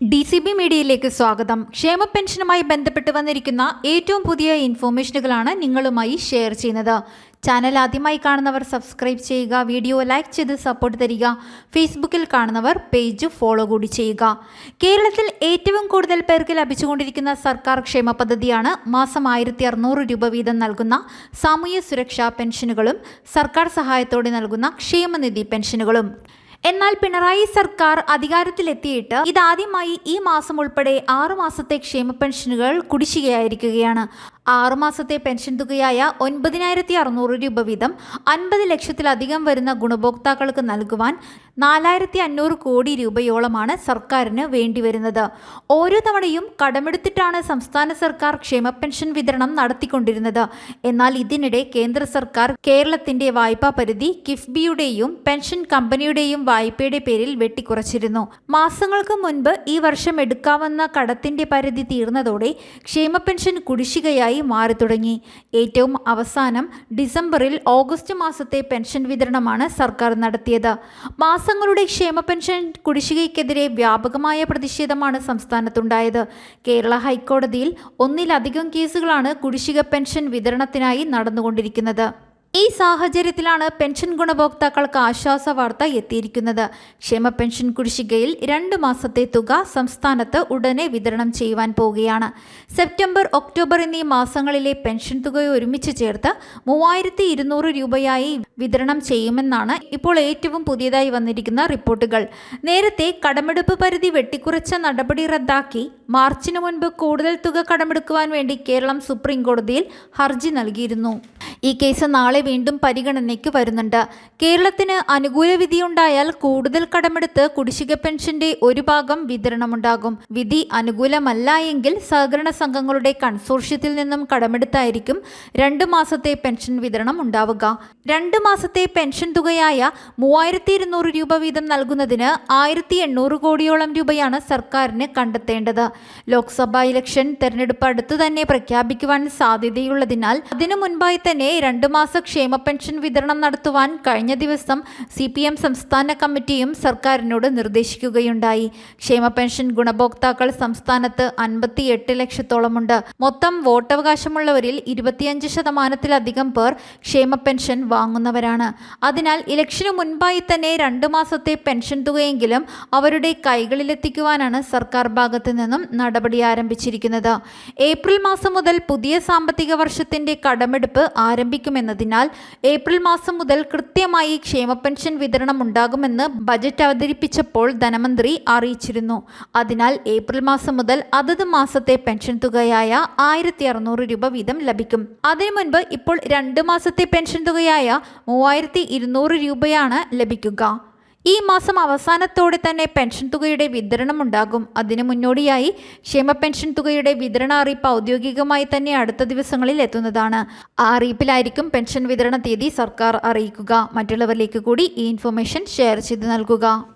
D C B മീഡിയയിലേക്ക് സ്വാഗതം. ക്ഷേമ പെൻഷനുമായി ബന്ധപ്പെട്ട് വന്നിരിക്കുന്ന ഏറ്റവും പുതിയ ഇൻഫോർമേഷനുകളാണ് നിങ്ങളുമായി ഷെയർ ചെയ്യുന്നത്. ചാനൽ ആദ്യമായി കാണുന്നവർ സബ്സ്ക്രൈബ് ചെയ്യുക വീഡിയോ ലൈക്ക് ചെയ്ത് സപ്പോർട്ട് തരിക ഫേസ്ബുക്കിൽ കാണുന്നവർ പേജ് ഫോളോ കൂടി ചെയ്യുക. കേരളത്തിൽ ഏറ്റവും കൂടുതൽ പേർക്ക് ലഭിച്ചുകൊണ്ടിരിക്കുന്ന സർക്കാർ ക്ഷേമ പദ്ധതിയാണ് മാസം ആയിരത്തി അറുന്നൂറ് രൂപ വീതം നൽകുന്ന സാമൂഹ്യ സുരക്ഷാ പെൻഷനുകളും സർക്കാർ സഹായത്തോടെ നൽകുന്ന ക്ഷേമനിധി പെൻഷനുകളും. എന്നാൽ പിണറായി സർക്കാർ അധികാരത്തിലെത്തിയിട്ട് ഇതാദ്യമായി ഈ മാസം ഉൾപ്പെടെ ആറു മാസത്തെ ക്ഷേമ പെൻഷനുകൾ കുടിശ്ശികയായിരിക്കുകയാണ്. ആറു മാസത്തെ പെൻഷൻ തുകയായ ഒൻപതിനായിരത്തി അറുന്നൂറ് രൂപ വീതം അൻപത് ലക്ഷത്തിലധികം വരുന്ന ഗുണഭോക്താക്കൾക്ക് നൽകുവാൻ നാലായിരത്തി അഞ്ഞൂറ് കോടി രൂപയോളമാണ് സർക്കാരിന് വേണ്ടിവരുന്നത്. ഓരോ തവണയും കടമെടുത്തിട്ടാണ് സംസ്ഥാന സർക്കാർ ക്ഷേമ പെൻഷൻ വിതരണം നടത്തിക്കൊണ്ടിരുന്നത്. എന്നാൽ ഇതിനിടെ കേന്ദ്ര സർക്കാർ കേരളത്തിന്റെ വായ്പാ പരിധി കിഫ്ബിയുടെയും പെൻഷൻ കമ്പനിയുടെയും വായ്പയുടെ പേരിൽ വെട്ടിക്കുറച്ചിരുന്നു. മാസങ്ങൾക്ക് മുൻപ് ഈ വർഷം എടുക്കാവുന്ന കടത്തിന്റെ പരിധി തീർന്നതോടെ ക്ഷേമ പെൻഷൻ കുടിശ്ശികയായി മാറി തുടങ്ങി ഏറ്റവും അവസാനം ഡിസംബറിൽ ഓഗസ്റ്റ് മാസത്തെ പെൻഷൻ വിതരണമാണ് സർക്കാർ നടത്തിയത്. മാസങ്ങളുടെ ക്ഷേമ പെൻഷൻ കുടിശ്ശികയ്ക്കെതിരെ വ്യാപകമായ പ്രതിഷേധമാണ് സംസ്ഥാനത്തുണ്ടായത്. കേരള ഹൈക്കോടതിയിൽ ഒന്നിലധികം കേസുകളാണ് കുടിശ്ശിക പെൻഷൻ വിതരണത്തിനായി നടന്നുകൊണ്ടിരിക്കുന്നത്. ഈ സാഹചര്യത്തിലാണ് പെൻഷൻ ഗുണഭോക്താക്കൾക്ക് ആശ്വാസ വാർത്ത എത്തിയിരിക്കുന്നത്. ക്ഷേമ പെൻഷൻ കുടിശ്ശികയിൽ രണ്ട് മാസത്തെ തുക സംസ്ഥാനത്ത് ഉടനെ വിതരണം ചെയ്യുവാൻ പോവുകയാണ്. സെപ്റ്റംബർ ഒക്ടോബർ എന്നീ മാസങ്ങളിലെ പെൻഷൻ തുക ഒരുമിച്ച് ചേർത്ത് മൂവായിരത്തി ഇരുന്നൂറ് രൂപയായി വിതരണം ചെയ്യുമെന്നാണ് ഇപ്പോൾ ഏറ്റവും പുതിയതായി വന്നിരിക്കുന്ന റിപ്പോർട്ടുകൾ. നേരത്തെ കടമെടുപ്പ് പരിധി വെട്ടിക്കുറച്ച നടപടി റദ്ദാക്കി. മാർച്ചിന് മുൻപ് കൂടുതൽ തുക കടമെടുക്കുവാൻ വേണ്ടി കേരളം സുപ്രീം കോടതിയിൽ ഹർജി നൽകിയിരുന്നു. ഈ കേസ് നാളെ വീണ്ടും പരിഗണനയ്ക്ക് വരുന്നുണ്ട്. കേരളത്തിന് അനുകൂല വിധിയുണ്ടായാൽ കൂടുതൽ കടമെടുത്ത് കുടിശ്ശിക പെൻഷന്റെ ഒരു ഭാഗം വിതരണമുണ്ടാകും. വിധി അനുകൂലമല്ല എങ്കിൽ സഹകരണ സംഘങ്ങളുടെ കൺസോർഷ്യത്തിൽ നിന്നും കടമെടുത്തായിരിക്കും രണ്ട് മാസത്തെ പെൻഷൻ വിതരണം ഉണ്ടാവുക. രണ്ട് മാസത്തെ പെൻഷൻ തുകയായ മൂവായിരത്തി ഇരുന്നൂറ് രൂപ വീതം നൽകുന്നതിന് ആയിരത്തി എണ്ണൂറ് കോടിയോളം രൂപയാണ് സർക്കാരിന് കണ്ടെത്തേണ്ടത്. ലോക്സഭാ ഇലക്ഷൻ തെരഞ്ഞെടുപ്പ് അടുത്തു തന്നെ പ്രഖ്യാപിക്കുവാൻ സാധ്യതയുള്ളതിനാൽ അതിനു മുൻപായി തന്നെ രണ്ട് മാസ ക്ഷേമ പെൻഷൻ വിതരണം നടത്തുവാൻ കഴിഞ്ഞ ദിവസം സി പി എം സംസ്ഥാന കമ്മിറ്റിയും സർക്കാരിനോട് നിർദ്ദേശിക്കുകയുണ്ടായി. ക്ഷേമ പെൻഷൻ ഗുണഭോക്താക്കൾ സംസ്ഥാനത്ത് അൻപത്തി എട്ട് ലക്ഷത്തോളമുണ്ട്. മൊത്തം വോട്ടവകാശമുള്ളവരിൽ ഇരുപത്തിയഞ്ച് ശതമാനത്തിലധികം പേർ ക്ഷേമ പെൻഷൻ വാങ്ങുന്നവരാണ്. അതിനാൽ ഇലക്ഷനു മുൻപായി തന്നെ രണ്ടു മാസത്തെ പെൻഷൻ തുകയെങ്കിലും അവരുടെ കൈകളിലെത്തിക്കുവാനാണ് സർക്കാർ ഭാഗത്തു നിന്നും നടപടി ആരംഭിച്ചിരിക്കുന്നത്. ഏപ്രിൽ മാസം മുതൽ പുതിയ സാമ്പത്തിക വർഷത്തിന്റെ കടമെടുപ്പ് ആരംഭിക്കുമെന്നതിനാൽ ഏപ്രിൽ മാസം മുതൽ കൃത്യമായി ക്ഷേമ പെൻഷൻ വിതരണം ഉണ്ടാകുമെന്ന് ബജറ്റ് അവതരിപ്പിച്ചപ്പോൾ ധനമന്ത്രി അറിയിച്ചിരുന്നു. അതിനാൽ ഏപ്രിൽ മാസം മുതൽ അതത് മാസത്തെ പെൻഷൻ തുകയായ ആയിരത്തി അറുന്നൂറ് രൂപ വീതം ലഭിക്കും. അതിനു മുൻപ് ഇപ്പോൾ രണ്ട് മാസത്തെ പെൻഷൻ തുകയായ മൂവായിരത്തി ഇരുന്നൂറ് രൂപയാണ് ലഭിക്കുക. ഈ മാസം അവസാനത്തോടെ തന്നെ പെൻഷൻ തുകയുടെ വിതരണം ഉണ്ടാകും. അതിനു മുന്നോടിയായി ക്ഷേമ പെൻഷൻ തുകയുടെ വിതരണ അറിയിപ്പ് ഔദ്യോഗികമായി തന്നെ അടുത്ത ദിവസങ്ങളിൽ എത്തുന്നതാണ്. ആ അറിയിപ്പിലായിരിക്കും പെൻഷൻ വിതരണ തീയതി സർക്കാർ അറിയിക്കുക. മറ്റുള്ളവരിലേക്ക് കൂടി ഈ ഇൻഫർമേഷൻ ഷെയർ ചെയ്ത് നൽകുക.